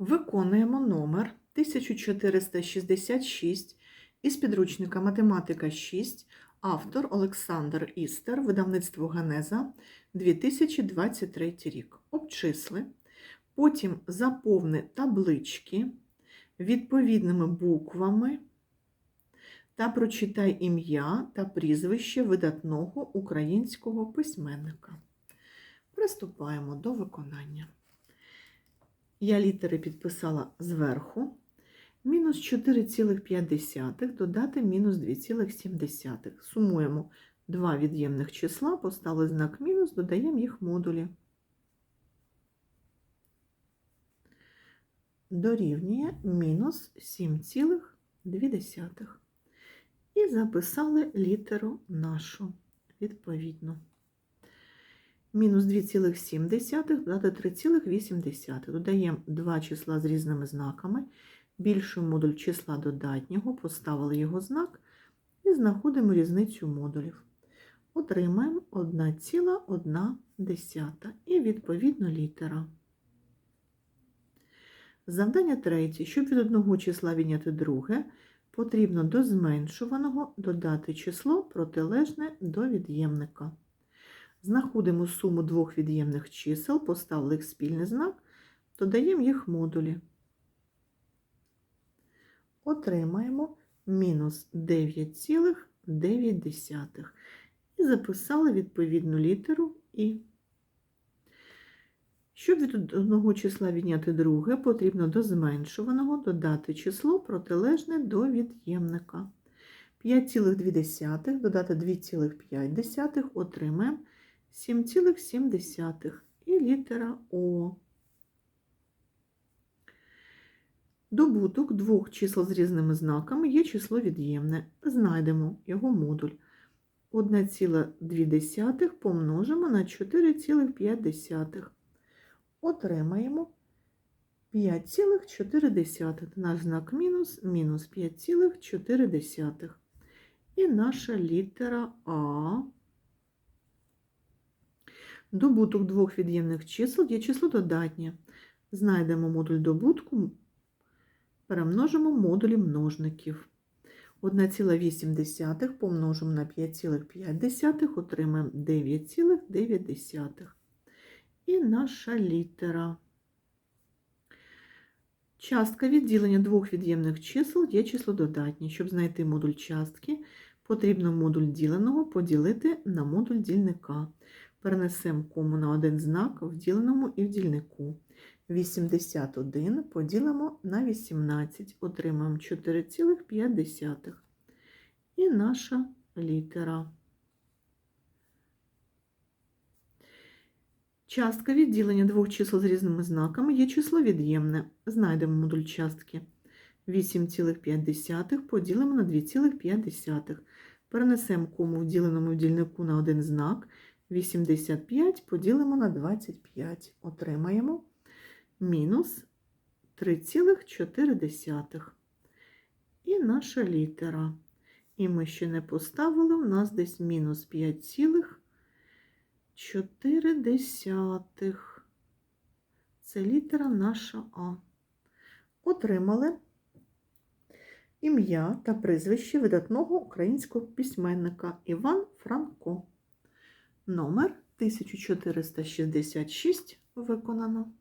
Виконуємо номер 1466 із підручника Математика 6, автор Олександр Істер, видавництво Генеза 2023 рік. Обчисли. Потім заповни таблички відповідними буквами та прочитай ім'я та прізвище видатного українського письменника. Приступаємо до виконання. Я літери підписала зверху. Мінус 4,5 додати мінус 2,7. Сумуємо два від'ємних числа, поставили знак мінус, додаємо їх модулі. Дорівнює мінус 7,2. І записали літеру нашу відповідно. Мінус 2,7 додати 3,8. Додаємо два числа з різними знаками. Більший модуль числа додатнього, поставили його знак і знаходимо різницю модулів. Отримаємо 1,1 і відповідно літера. Завдання третє. Щоб від одного числа відняти друге, потрібно до зменшуваного додати число протилежне до від'ємника. Знаходимо суму двох від'ємних чисел, поставили їх спільний знак, додаємо їх модулі. Отримаємо мінус 9,9 і записали відповідну літеру І. Щоб від одного числа відняти друге, потрібно до зменшуваного додати число протилежне до від'ємника. 5,2 додати 2,5 отримаємо 7,7 і літера О. Добуток двох чисел з різними знаками є число від'ємне. Знайдемо його модуль. 1,2 помножимо на 4,5. Отримаємо 5,4. Наш знак мінус мінус 5,4. І наша літера А. Добуток двох від'ємних чисел є число додатнє. Знайдемо модуль добутку, перемножимо модулі множників. 1,8 помножимо на 5,5, отримаємо 9,9. І наша літера. Частка відділення двох від'ємних чисел є число додатнє. Щоб знайти модуль частки, потрібно модуль діленого поділити на модуль дільника. Перенесемо кому на один знак в діленому і в дільнику. 81 поділимо на 18, отримаємо 4,5. І наша літера. Частка відділення двох чисел з різними знаками є число від'ємне. Знайдемо модуль частки. 8,5 поділимо на 2,5. Перенесемо кому в діленому в дільнику на один знак. 85 поділимо на 25. Отримаємо мінус 3,4. І наша літера. І ми ще не поставили, у нас десь мінус 5,4. Це літера наша А. Отримали ім'я та прізвище видатного українського письменника Іван Франко. Номер 1466 виконано.